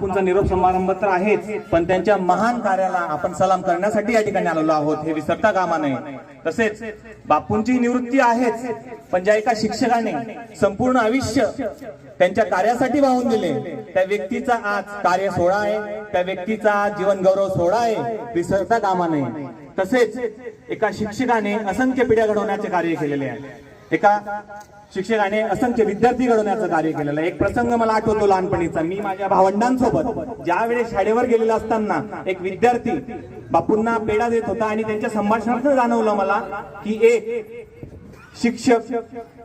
बापूंचा निरोप समारंभ तर आहेच पण त्यांच्या महान कार्याला आपण सलाम करण्यासाठी या ठिकाणी आलेलो आहोत हे विसरता कामा नये. तसेच बापूंची निवृत्ती आहेच पण ज्या एका शिक्षकाने संपूर्ण आयुष्य त्यांच्या कार्यासाठी वाहून दिले त्या व्यक्तीचा आज कार्य सोहळा आहे त्या व्यक्तीचा आज जीवन गौरव सोहळा आहे विसरता कामा नये. तसेच एका शिक्षकाने असंख्य पिढ्या घडवण्याचे कार्य केलेले आहे. एका शिक्षकाने असंख्य विद्यार्थी घडवण्याचं कार्य केलेलं आहे. एक प्रसंग मला आठवतो लहानपणीचा. मी माझ्या भावंडांसोबत ज्यावेळेस शाळेवर गेलेला असताना एक विद्यार्थी बापूंना पेढा देत होता आणि त्यांच्या संभाषणात जाणवलं मला की एक शिक्षक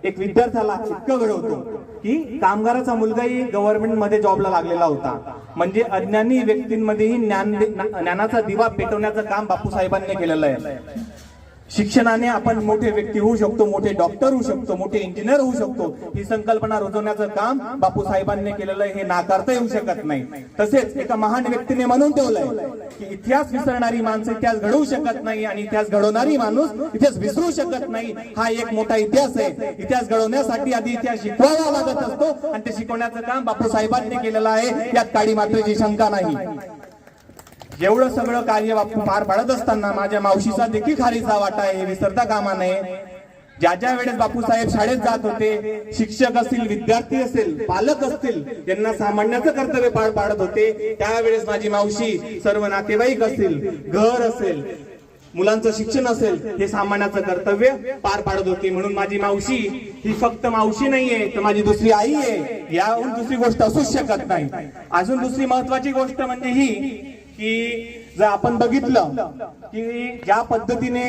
एक विद्यार्थ्याला इतकं घडवतो की कामगाराचा मुलगाही गव्हर्नमेंटमध्ये जॉबला लागलेला होता. म्हणजे अज्ञानी व्यक्तींमध्येही ज्ञान ज्ञानाचा दिवा पेटवण्याचं काम बापू साहेबांनी केलेलं आहे. शिक्षणाने आपण मोठे व्यक्ती होऊ शकतो मोठे डॉक्टर होऊ शकतो मोठे इंजिनियर होऊ शकतो. ही संकल्पना रुजवण्याचं काम बापू साहेबांनी केलेलं आहे हे नाकारता येऊ शकत नाही. तसेच एका महान व्यक्तीने म्हणून ठेवलंय की इतिहास विसरणारी माणसं इतिहास घडवू शकत नाही आणि इतिहास घडवणारी माणूस इतिहास विसरू शकत नाही. हा एक मोठा इतिहास आहे. इतिहास घडवण्यासाठी आधी इतिहास शिकवावा लागत असतो आणि ते शिकवण्याचं काम बापू साहेबांनी केलेलं आहे. यात काळी मात्रेची शंका नाही. एवढं सगळं कार्य बापू पार पाडत असताना माझ्या मावशीचा देखील खारीचा वाटा आहे विसरता कामा नये. ज्या ज्या वेळेस बापूसाहेब शाळेत जात होते शिक्षक असतील विद्यार्थी असेल पालक असतील त्यांना सामान्याचं कर्तव्य पार पाडत होते. त्यावेळेस माझी मावशी सर्व नातेवाईक असतील घर असेल मुलांचं शिक्षण असेल हे सामान्याचं कर्तव्य पार पाडत होती. म्हणून माझी मावशी ही फक्त मावशी नाहीये तर माझी दुसरी आई आहे. याहून दुसरी गोष्ट असूच शकत नाही. अजून दुसरी महत्वाची गोष्ट म्हणजे ही की जर आपण बघितलं की ज्या पद्धतीने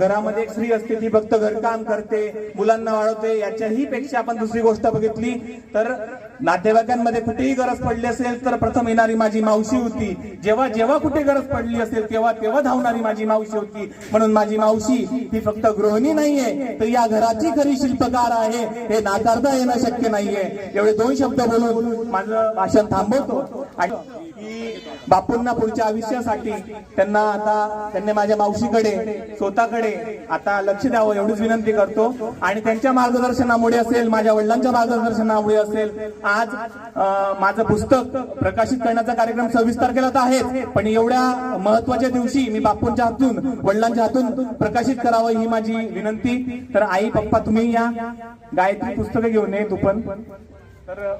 घरामध्ये स्त्री असते ती फक्त घरकाम करते मुलांना वाढवते याच्याही पेक्षा आपण दुसरी गोष्ट बघितली तर नातेवाईकांमध्ये कुठेही गरज पडली असेल तर प्रथम येणारी माझी मावशी होती. जेव्हा जेव्हा कुठे गरज पडली असेल तेव्हा तेव्हा धावणारी माझी मावशी होती. म्हणून माझी मावशी ही फक्त गृहिणी नाहीये तर या घराची खरी शिल्पकार आहे हे नाकारता येणं शक्य नाहीये. एवढे दोन शब्द बोलून माझं भाषण थांबवतो. आणि की बापूंना पुढच्या आयुष्यासाठी त्यांना आता त्यांनी माझ्या मावशीकडे स्वतःकडे आता लक्ष द्यावं एवढीच विनंती करतो. आणि त्यांच्या मार्गदर्शनामुळे असेल माझ्या वडिलांच्या मार्गदर्शनामुळे असेल आज माझं पुस्तक प्रकाशित करण्याचा कार्यक्रम सव्वीस तारखेला तर आहे. पण एवढ्या महत्त्वाच्या दिवशी मी बापूंच्या हातून वडिलांच्या हातून प्रकाशित करावं ही माझी विनंती. तर आई पप्पा तुम्ही या. गायत्री पुस्तकं घेऊन ये तू पण. तर